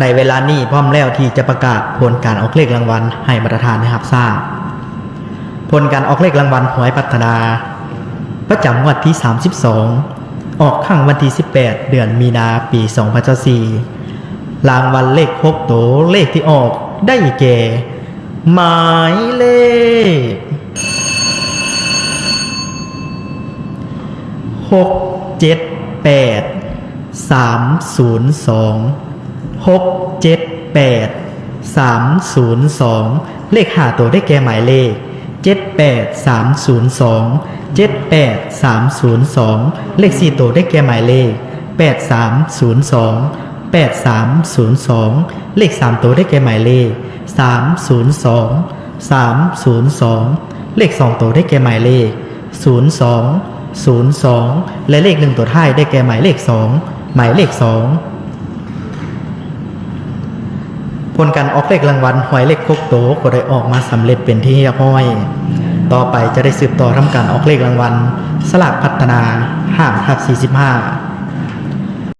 ในเวลานี้พร้อมแล้วที่จะประกาศผลการออกเลขรางวัลให้ประธานได้รับทราบผลการออกเลขรางวัลหวยพัฒนา ประจำงวดที่ 32 ออกข้างวันที่ 18 เดือนมีนาปี 2024รางวัลเลขหกโตวเลขที่ออกได้แก่หมายเลขหกเจ็ดแปดสามศูนย์สองหกเจ็ดแปดสามศูนย์สองเลขหาตัวได้แก่หมายเลขเจ็ดแปดสามศูนย์สองเจ็ดแปดสามศูนย์สองเลขสี่ตัวได้แก่หมายเลขแปดสามศูนย์สองแปดสามศูนย์สองเลขสามตัวได้แก่หมายเลขสามศูนย์สองสามศูนย์สองเลขสองตัวได้แก่หมายเลขศูนย์สอง02 และเลขหนึ่งตัวท้ายได้แก่หมายเลข 2 หมายเลข 2 ผลการออกเลขรางวัลหวยเลขคกโตก็ได้ออกมาสำเร็จเป็นที่เรียบร้อย ต่อไปจะได้สืบต่อทำการออกเลขรางวัล สลากพัฒนาห้ามทับ45